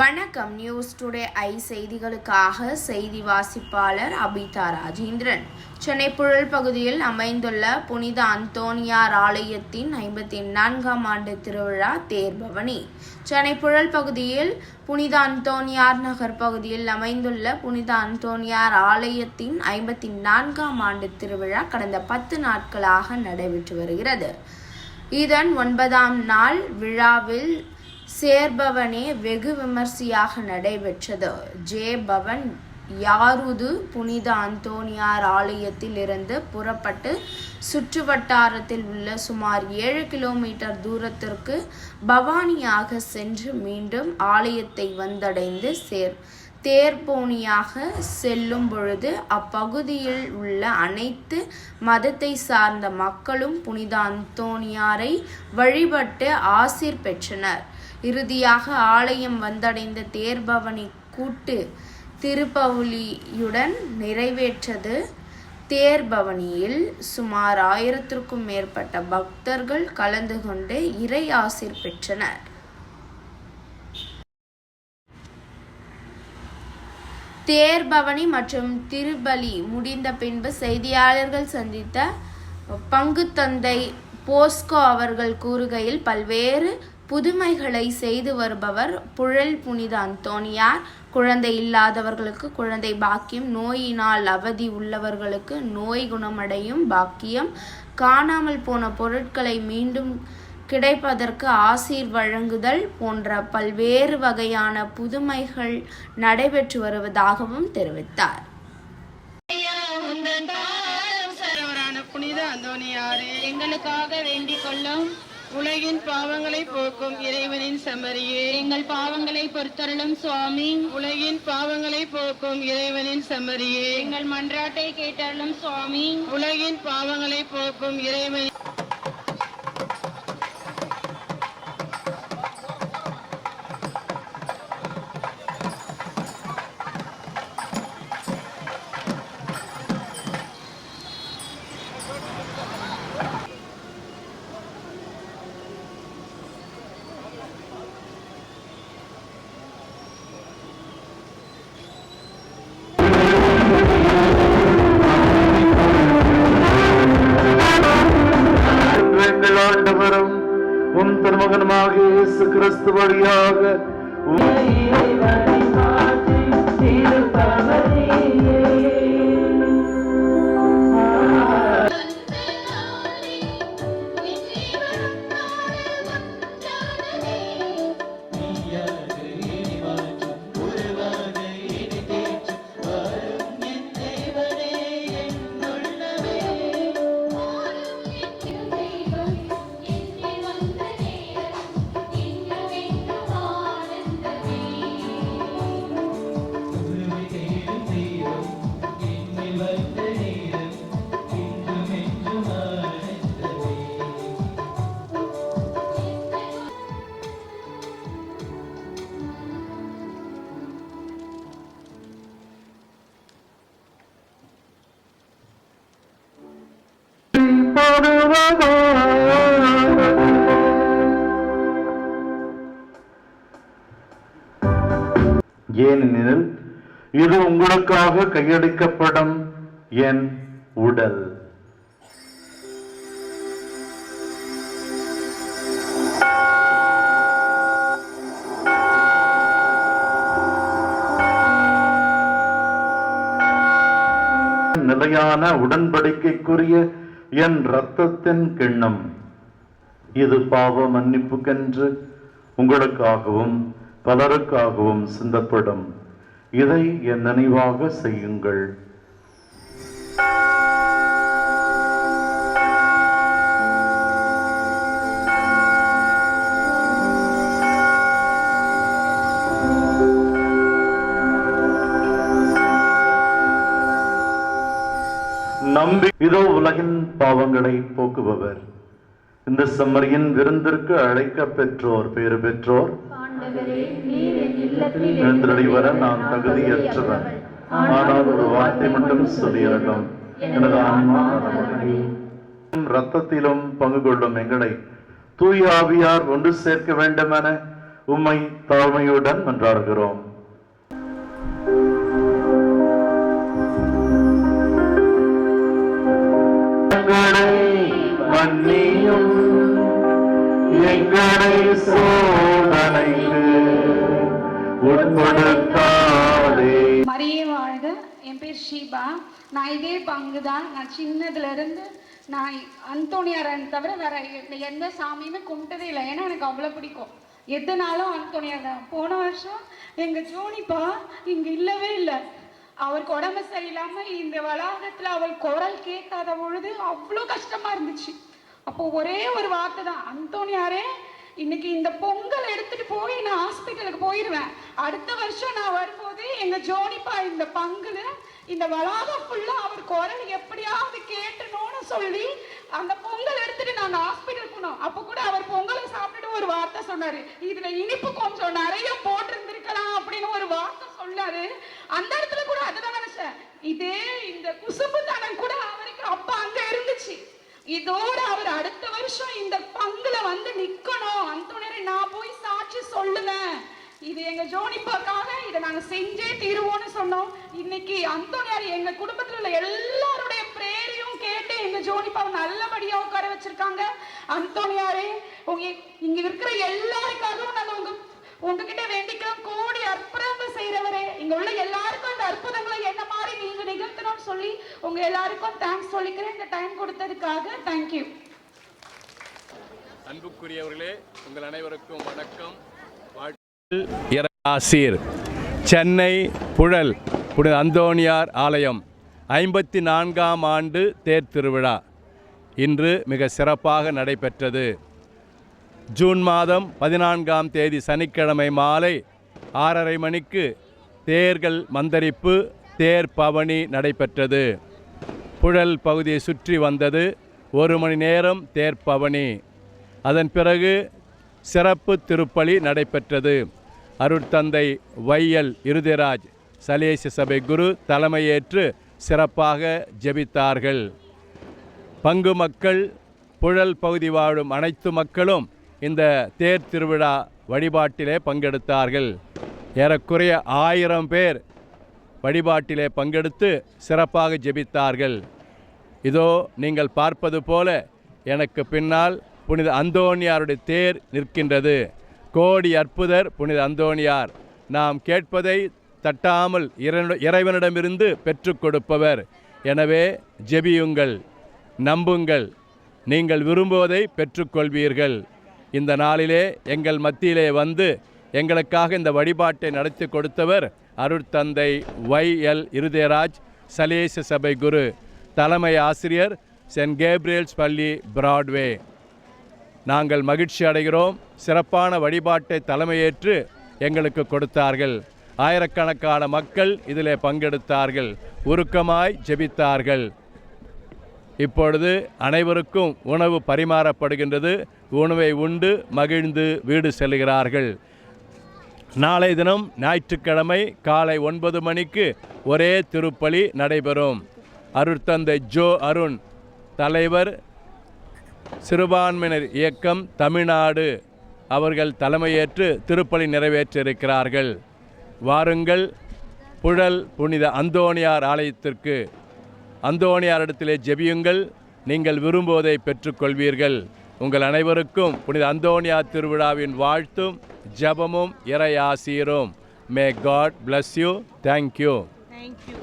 வணக்கம் news today I செய்திகளுக்காக செய்தி வாசிப்பாளர் அபிதா ராஜேந்திரன். சென்னை புழல் பகுதியில் அமைந்துள்ள புனித அந்தோனியார் ஆலயத்தின் ஐம்பத்தி நான்காம் ஆண்டு திருவிழா தேர்பவனி. சென்னை புழல் பகுதியில் புனித அந்தோனியார் நகர் பகுதியில் அமைந்துள்ள புனித அந்தோனியார் ஆலயத்தின் ஐம்பத்தி நான்காம் ஆண்டு திருவிழா கடந்த பத்து நாட்களாக நடைபெற்று வருகிறது. இதன் ஒன்பதாம் நாள் விழாவில் சேர்பவனே வெகு விமர்சையாக நடைபெற்றது. ஜே பவன் யாருது? புனித அந்தோனியார் ஆலயத்தில் இருந்து புறப்பட்டு சுற்றுவட்டாரத்தில் உள்ள சுமார் ஏழு கிலோமீட்டர் தூரத்திற்கு பவானியாக சென்று மீண்டும் ஆலயத்தை வந்தடைந்து சேர் தேர்போனியாக செல்லும் பொழுது அப்பகுதியில் உள்ள அனைத்து மதத்தை சார்ந்த மக்களும் புனித அந்தோனியாரை வழிபட்டு ஆசிர் பெற்றனர். இறுதியாக ஆலயம் வந்தடைந்த தேர்பவனி கூட்டு திருப்பவுலியுடன் நிறைவேற்றது. தேர்பவனியில் சுமார் ஆயிரத்திற்கும் மேற்பட்ட பக்தர்கள் கலந்து கொண்டு இறை ஆசீர் பெற்றனர். தேர்பவனி மற்றும் திருபலி முடிந்த பின்பு செய்தியாளர்கள் சந்தித்த பங்கு தந்தை போஸ்கோ அவர்கள் கூறுகையில் பல்வேறு புதுமைகளை செய்து வருபவர் புழல் புனித அந்தோனியார். குழந்தை இல்லாதவர்களுக்கு குழந்தை பாக்கியம் நோயினால் அவதி உள்ளவர்களுக்கு நோய் குணமடையும் பாக்கியம். காணாமல் போன பொருட்களை மீண்டும் கிடைப்பதற்கு ஆசீர் வழங்குதல் போன்ற பல்வேறு வகையான புதுமைகள் நடைபெற்று வருவதாகவும் தெரிவித்தார். புனித அந்தோனியாரே எங்களுக்காக வேண்டிக் கொள்ளும் உலகின் பாவங்களை போக்கும் இறைவனின் செம்மறியே எங்கள் பாவங்களை பொறுத்தருளும் சுவாமி. உலகின் பாவங்களை போக்கும் இறைவனின் செம்மறியே எங்கள் மன்றாட்டை கேட்டருளும் சுவாமி. உலகின் பாவங்களை போக்கும் இறைவனின் ஆண்டவரும் உன் திருமகனுமாக இயேசு கிறிஸ்து வழியாக ஏனெனில் இது உங்களுக்காக கையடிக்கப்படும் என் உடல். நிலையான உடன்படிக்கைக்குரிய என் இரத்தத்தின் கிண்ணம். இது பாவ மன்னிப்புக்கென்று உங்களுக்காகவும் பலருக்காகவும் சிந்தப்படும். இதை என் நினைவாக செய்யுங்கள். நம்பி இதோ உலகின் பாவங்களை போக்குபவர். இந்த செம்மறியின் விருந்திற்கு அழைக்க பெற்றோர் பேறு பெற்றோர். எழுந்தருளி வர நான் தகுதியற்றவன் ஆனால் ஒரு வார்த்தை மட்டும் சொல்லியிருக்கும் எனது ஆன்மா. ரத்தத்திலும் பங்கு கொள்ளும் எங்களை. தூய ஆவியார் ஒன்று சேர்க்க வேண்டுமென உம்மை தாழ்மையுடன் மன்றாடுகிறோம். பண்ணியும் எங்களை சோதனைக்கு உட்படுத்தாதே. மரியே வாழ்க. என் பேர் ஷீபா. நான் இதே பங்கு தான் நான் சின்னதுல இருந்து நான் அந்தோனியாரன் தவிர வேற எந்த சாமியுமே கும்பிட்டதே இல்லை. ஏன்னா எனக்கு அவ்வளோ பிடிக்கும். எதுனாலும் அந்தோனியார் தான். போன வருஷம் எங்க ஜோனிப்பா இங்க இல்லவே இல்லை. அவருக்கு உடம்பு சரியில்லாம இந்த வளாகத்துல அவள் குரல் கேட்காத பொழுது அவ்வளோ கஷ்டமா இருந்துச்சு. அப்போ ஒரே ஒரு வார்த்தை தான் அந்தோனியாரே இன்னைக்கு இந்த பொங்கல் எடுத்துட்டு போய் நான் ஹாஸ்பிட்டலுக்கு போயிடுவேன் அடுத்த வருஷம் நான் வரும்போது எங்க ஜோனிப்பா இந்த பங்குல இந்த வளாகம் ஃபுல்லா அவர் குரல் எப்படியாவது கேட்டணும்னு சொல்லி அந்த பொங்கல் எடுத்துட்டு நாங்க ஹாஸ்பிட்டல் போனோம். அப்ப கூட அவர் பொங்கலை சாப்பிட்டுட்டு ஒரு வார்த்தை சொன்னாரு. இதுல இனிப்பு கொஞ்சம் நிறைய போட்டிருந்திருக்கலாம் அப்படின்னு ஒரு வார்த்தை சொன்னாரு. அந்த இடத்துல கூட அதுதான் நினைச்சேன். இதே இந்த குசும்புத்தனம் கூட அவருக்கு அப்ப அங்க இருந்துச்சு இதோட அவர் அடுத்த வருஷம் இந்த பங்குல வந்து நிக்கணும். அந்தோனரை நான் போய் சாட்சி சொல்லுவேன். இது எங்க ஜோனிப்பாக்காக இதை நாங்க செஞ்சே தீருவோம்னு சொன்னோம். இன்னைக்கு அந்தோனியார் எங்க குடும்பத்துல உள்ள எல்லாருடைய பிரேரையும் கேட்டு எங்க ஜோனிப்பாவை நல்லபடியா உட்கார வச்சிருக்காங்க. அந்தோனியாரே உங்க இங்க இருக்கிற எல்லாருக்காகவும் நாங்க உங்க உங்ககிட்ட வேண்டிக்கிறோம் கோடி அற்புதங்கள் செய்யறவரே இங்க உள்ள எல்லாருக்கும் அந்த அற்புதங்களை என்ன மாதிரி நீங்க நிகழ்த்தணும்னு சொல்லி உங்க எல்லாருக்கும் தேங்க்ஸ் சொல்லிக்கிறேன். இந்த டைம் கொடுத்ததுக்காக தேங்க்யூ அன்புக்குரியவர்களே உங்கள் அனைவருக்கும் வணக்கம். இறையாசீர் சென்னை புழல் புனித அந்தோணியார் ஆலயம் ஐம்பத்தி நான்காம் ஆண்டு தேர் திருவிழா. இன்று மிக சிறப்பாக நடைபெற்றது. ஜூன் மாதம் பதினான்காம் தேதி சனிக்கிழமை மாலை ஆறரை மணிக்கு தேர்கள் மந்தரிப்பு தேர் பவனி நடைபெற்றது. புழல் பகுதியை சுற்றி வந்தது ஒரு மணி நேரம் தேர் பவனி. அதன் பிறகு சிறப்பு திருப்பலி நடைபெற்றது. அருட்தந்தை வையல் இருதிராஜ் சலேச சபை குரு தலைமையேற்று சிறப்பாக ஜெபித்தார்கள். பங்கு மக்கள் புழல் பகுதி வாழும் அனைத்து மக்களும் இந்த தேர் திருவிழா வழிபாட்டிலே பங்கெடுத்தார்கள். ஏறக்குறைய ஆயிரம் பேர் வழிபாட்டிலே பங்கெடுத்து சிறப்பாக ஜெபித்தார்கள். இதோ நீங்கள் பார்ப்பது போல எனக்கு பின்னால் புனித அந்தோணியாருடைய தேர் நிற்கின்றது. கோடி அற்புதர் புனித அந்தோணியார் நாம் கேட்பதை தட்டாமல் இறைவனிடமிருந்து பெற்றுக் கொடுப்பவர். எனவே ஜெபியுங்கள் நம்புங்கள் நீங்கள் விரும்புவதை பெற்றுக்கொள்வீர்கள் இந்த நாளிலே எங்கள் மத்தியிலே வந்து எங்களுக்காக இந்த வழிபாட்டை நடத்தி கொடுத்தவர் அருட்தந்தை ஒய் எல் இருதயராஜ் சலேச சபை குரு தலைமை ஆசிரியர் சென்ட் கேப்ரியல்ஸ் பள்ளி பிராட்வே. நாங்கள் மகிழ்ச்சி அடைகிறோம். சிறப்பான வழிபாட்டை தலைமையேற்று எங்களுக்கு கொடுத்தார்கள். ஆயிரக்கணக்கான மக்கள் இதிலே பங்கெடுத்தார்கள். உருக்கமாய் ஜெபித்தார்கள். இப்பொழுது அனைவருக்கும் உணவு பரிமாறப்படுகின்றது. உணவை உண்டு மகிழ்ந்து வீடு செல்கிறார்கள். நாளை தினம் ஞாயிற்றுக்கிழமை காலை ஒன்பது மணிக்கு ஒரே திருப்பலி நடைபெறும். அருட்தந்தை ஜோ அருண் தலைவர் சிறுபான்மையினர் இயக்கம் தமிழ்நாடு. அவர்கள் தலைமையேற்று திருப்பலி நிறைவேற்றியிருக்கிறார்கள். வாருங்கள் புழல் புனித அந்தோணியார் ஆலயத்திற்கு அந்தோணியாரிடத்திலே ஜெபியுங்கள். நீங்கள் விரும்புவதை பெற்றுக்கொள்வீர்கள். உங்கள் அனைவருக்கும் புனித அந்தோனியா திருவிழாவின் வாழ்த்தும் ஜெபமும் இறை ஆசீரும். May God bless you thank you thank you